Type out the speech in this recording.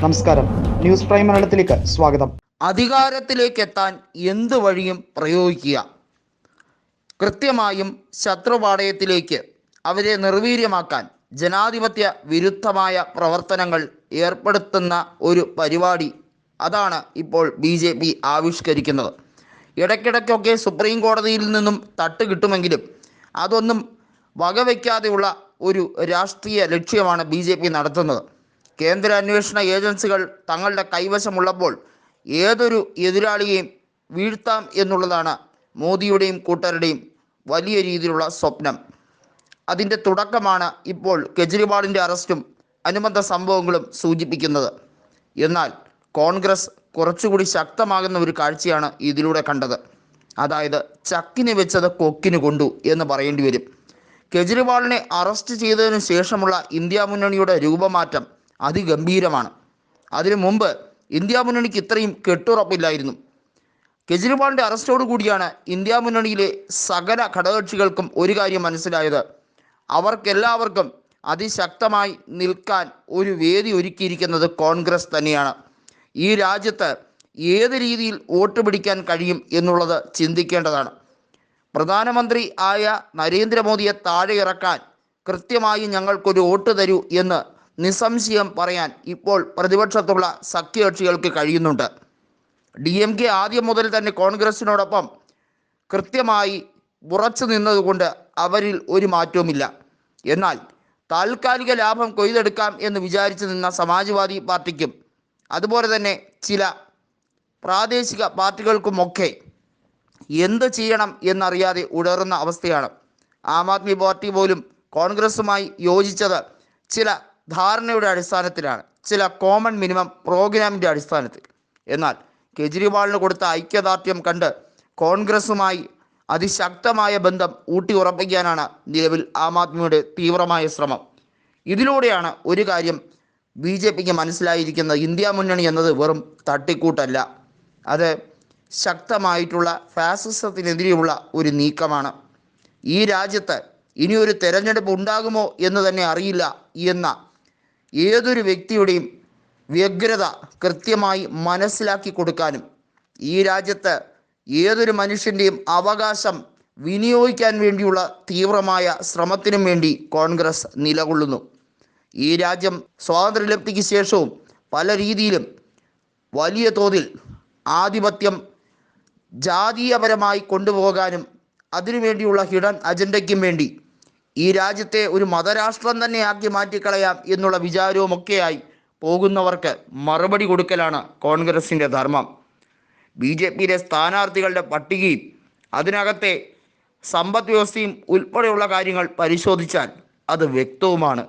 നമസ്കാരം. News prime മലയാളത്തിലേക്ക് സ്വാഗതം. അധികാരത്തിലേക്ക് എത്താൻ എന്ത് വഴിയും പ്രയോഗിക്കുക. കൃത്യമായും ശത്രുപാടയത്തിലേക്ക് അവരെ നിർവീര്യമാക്കാൻ ജനാധിപത്യ വിരുദ്ധമായ പ്രവർത്തനങ്ങൾ ഏർപ്പെടുത്തുന്ന ഒരു പരിപാടി അതാണ് ഇപ്പോൾ ബി ജെ പി ആവിഷ്കരിക്കുന്നത്. ഇടയ്ക്കിടയ്ക്കൊക്കെ സുപ്രീം കോടതിയിൽ നിന്നും തട്ട് കിട്ടുമെങ്കിലും അതൊന്നും വകവയ്ക്കാതെയുള്ള ഒരു രാഷ്ട്രീയ ലക്ഷ്യമാണ് ബി ജെ പി നടത്തുന്നത്. കേന്ദ്ര അന്വേഷണ ഏജൻസികൾ തങ്ങളുടെ കൈവശമുള്ളപ്പോൾ ഏതൊരു എതിരാളിയെയും വീഴ്ത്താം എന്നുള്ളതാണ് മോദിയുടെയും കൂട്ടരുടെയും വലിയ രീതിയിലുള്ള സ്വപ്നം. അതിന്റെ തുടക്കമാണ് ഇപ്പോൾ കെജ്രിവാളിന്റെ അറസ്റ്റും അനുബന്ധ സംഭവങ്ങളും സൂചിപ്പിക്കുന്നത്. എന്നാൽ കോൺഗ്രസ് കുറച്ചുകൂടി ശക്തമാകുന്ന ഒരു കാഴ്ചയാണ് ഇതിലൂടെ കണ്ടത്. അതായത് ചക്കിന് വെച്ചത് കൊക്കിന് കൊണ്ടു എന്ന് പറയേണ്ടി വരും. കെജ്രിവാളിനെ അറസ്റ്റ് ചെയ്തതിനു ശേഷമുള്ള ഇന്ത്യ മുന്നണിയുടെ രൂപമാറ്റം അതിഗംഭീരമാണ്. അതിനു മുമ്പ് ഇന്ത്യ മുന്നണിക്ക് ഇത്രയും കെട്ടുറപ്പില്ലായിരുന്നു. കെജ്രിവാളിന്റെ അറസ്റ്റോടു കൂടിയാണ് ഇന്ത്യ മുന്നണിയിലെ സകല ഘടകകക്ഷികൾക്കും ഒരു കാര്യം മനസ്സിലായത്. അവർക്കെല്ലാവർക്കും അതിശക്തമായി നിൽക്കാൻ ഒരു വേദി ഒരുക്കിയിരിക്കുന്നത് കോൺഗ്രസ് തന്നെയാണ്. ഈ രാജ്യത്ത് ഏത് രീതിയിൽ വോട്ട് പിടിക്കാൻ കഴിയും എന്നുള്ളത് ചിന്തിക്കേണ്ടതാണ്. പ്രധാനമന്ത്രി ആയ നരേന്ദ്രമോദിയെ താഴെ ഇറക്കാൻ കൃത്യമായി ഞങ്ങൾക്കൊരു വോട്ട് തരൂ എന്ന് നിസ്സംശയം പറയാൻ ഇപ്പോൾ പ്രതിപക്ഷത്തുള്ള സഖ്യകക്ഷികൾക്ക് കഴിയുന്നുണ്ട്. ഡി എം കെ ആദ്യം മുതൽ തന്നെ കോൺഗ്രസിനോടൊപ്പം കൃത്യമായി ഉറച്ചു നിന്നതുകൊണ്ട് അവരിൽ ഒരു മാറ്റവുമില്ല. എന്നാൽ താൽക്കാലിക ലാഭം കൊയ്തെടുക്കാം എന്ന് വിചാരിച്ചു നിന്ന സമാജ്വാദി പാർട്ടിക്കും അതുപോലെ തന്നെ ചില പ്രാദേശിക പാർട്ടികൾക്കുമൊക്കെ എന്ത് ചെയ്യണം എന്നറിയാതെ ഉടറുന്ന അവസ്ഥയാണ്. ആം ആദ്മി പാർട്ടി പോലും കോൺഗ്രസുമായി യോജിച്ചത് ചില ധാരണയുടെ അടിസ്ഥാനത്തിലാണ്. ചില കോമൺ മിനിമം പ്രോഗ്രാമിന്റെ അടിസ്ഥാനത്തിൽ. എന്നാൽ കെജ്രിവാളിന് കൊടുത്ത ഐക്യദാർഢ്യം കണ്ട് കോൺഗ്രസുമായി അതിശക്തമായ ബന്ധം ഊട്ടിയുറപ്പിക്കാനാണ് നിലവിൽ ആം ആദ്മിയുടെ തീവ്രമായ ശ്രമം. ഇതിലൂടെയാണ് ഒരു കാര്യം ബി ജെ പിക്ക് മനസ്സിലായിരിക്കുന്നത് ഇന്ത്യ മുന്നണി എന്നത് വെറും തട്ടിക്കൂട്ടല്ല. അത് ശക്തമായിട്ടുള്ള ഫാസിസത്തിനെതിരെയുള്ള ഒരു നീക്കമാണ്. ഈ രാജ്യത്ത് ഇനിയൊരു തെരഞ്ഞെടുപ്പ് ഉണ്ടാകുമോ എന്ന് തന്നെ അറിയില്ല എന്ന ഏതൊരു വ്യക്തിയുടെയും വ്യഗ്രത കൃത്യമായി മനസ്സിലാക്കി കൊടുക്കാനും ഈ രാജ്യത്ത് ഏതൊരു മനുഷ്യന്റെയും അവകാശം വിനിയോഗിക്കാൻ വേണ്ടിയുള്ള തീവ്രമായ ശ്രമത്തിനും വേണ്ടി കോൺഗ്രസ് നിലകൊള്ളുന്നു. ഈ രാജ്യം സ്വാതന്ത്ര്യലബ്ധിക്ക് ശേഷവും പല രീതിയിലും വലിയ തോതിൽ ആധിപത്യം ജാതീയപരമായി കൊണ്ടുപോകാനും അതിനുവേണ്ടിയുള്ള ഹിഡൻ അജണ്ടയ്ക്കും വേണ്ടി ഈ രാജ്യത്തെ ഒരു മതരാഷ്ട്രം തന്നെ ആക്കി മാറ്റിക്കളയാം എന്നുള്ള വിചാരവുമൊക്കെയായി പോകുന്നവർക്ക് മറുപടി കൊടുക്കലാണ് കോൺഗ്രസിന്റെ ധർമ്മം. ബി ജെ പിയിലെ സ്ഥാനാർത്ഥികളുടെ പട്ടികയും അതിനകത്തെ സമ്പദ് വ്യവസ്ഥയും ഉൾപ്പെടെയുള്ള കാര്യങ്ങൾ പരിശോധിച്ചാൽ അത് വ്യക്തവുമാണ്.